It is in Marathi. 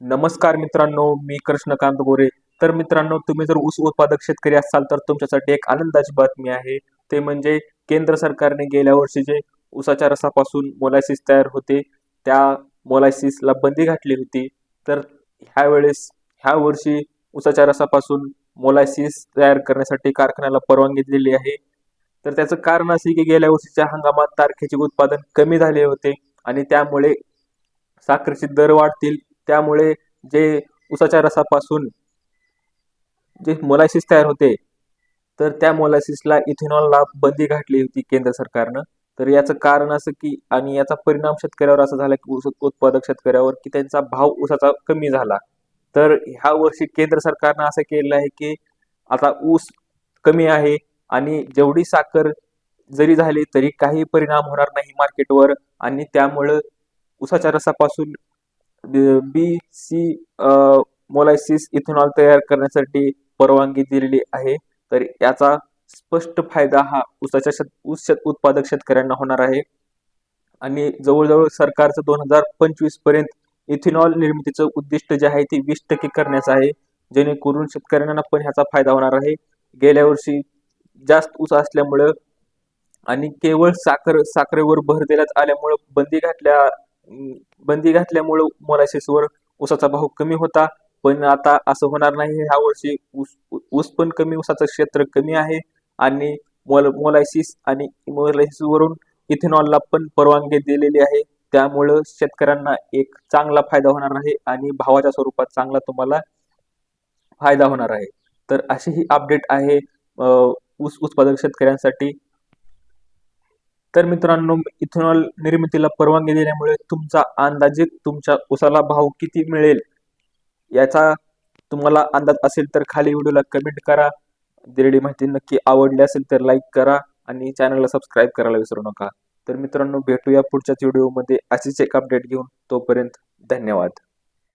नमस्कार मित्रांनो मी कृष्णकांत गोरे. तर मित्रांनो तुम्ही जर ऊस उत्पादक शेतकरी असाल तर तुमच्यासाठी एक आनंदाची बातमी आहे. ते म्हणजे केंद्र सरकारने गेल्या वर्षी जे ऊसाच्या रसापासून मोलायसिस तयार होते त्या मोलायसिसला बंदी घातली होती. तर ह्या वेळेस ह्या वर्षी ऊसाच्या रसापासून मोलायसिस तयार करण्यासाठी कारखान्याला परवानगी दिलेली आहे. तर त्याचं कारण असे की गेल्या वर्षीच्या हंगामात तारखेचे उत्पादन कमी झाले होते आणि त्यामुळे साखरेचे दर वाढतील. त्यामुळे जे उसाच्या रसापासून जे मोलायसिस तयार होते तर त्या मोलायसिसला इथेनॉलला बंदी घातली होती केंद्र सरकारनं. तर याचं कारण असं की आणि याचा परिणाम शेतकऱ्यावर असा झाला की ऊस उत्पादक शेतकऱ्यावर की त्यांचा भाव ऊसाचा कमी झाला. तर ह्या वर्षी केंद्र सरकारनं असं केलेलं आहे की आता ऊस कमी आहे आणि जेवढी साखर जरी झाली तरी काही परिणाम होणार नाही मार्केटवर. आणि त्यामुळं उसाच्या रसापासून बी सी मोलायसिस इथेनॉल तयार करण्यासाठी परवानगी दिलेली आहे. तर याचा स्पष्ट फायदा हा ऊसाच्या शेत ऊस शेत उत्पादक शेतकऱ्यांना होणार आहे. आणि जवळजवळ सरकारचं दोन हजार पंचवीसपर्यंत इथेनॉल निर्मितीचं उद्दिष्ट जे आहे ते वीस टक्के करण्याचं आहे. जेणेकरून शेतकऱ्यांना पण ह्याचा फायदा होणार आहे. गेल्या वर्षी जास्त ऊस असल्यामुळं आणि केवळ साखर साखरेवर भर देण्यात आल्यामुळं बंदी घातल्या बंदी घातल्यामुळं मोलायसिसवर ऊसाचा भाव कमी होता. पण आता असं होणार नाही. ह्या वर्षी ऊस ऊस पण कमी ऊसाचं क्षेत्र कमी आहे. आणि मोल मोलायसिस आणि मोलायसिसवरून इथेनॉलला पण परवानगी दिलेली आहे. त्यामुळं शेतकऱ्यांना एक चांगला फायदा होणार आहे आणि भावाच्या स्वरूपात चांगला तुम्हाला फायदा होणार आहे. तर अशी ही अपडेट आहे ऊस उत्पादक शेतकऱ्यांसाठी. तर मित्रांनो इथेनॉल निर्मितीला परवानगी दिल्यामुळे तुमचा अंदाजित तुमच्या उसाला भाव किती मिळेल याचा तुम्हाला अंदाज असेल तर खाली व्हिडिओला कमेंट करा. दिलेली माहिती नक्की आवडली असेल तर लाईक करा आणि चॅनलला सबस्क्राईब करायला विसरू नका. तर मित्रांनो भेटूया पुढच्याच व्हिडिओमध्ये अशीच एक अपडेट घेऊन. तोपर्यंत धन्यवाद.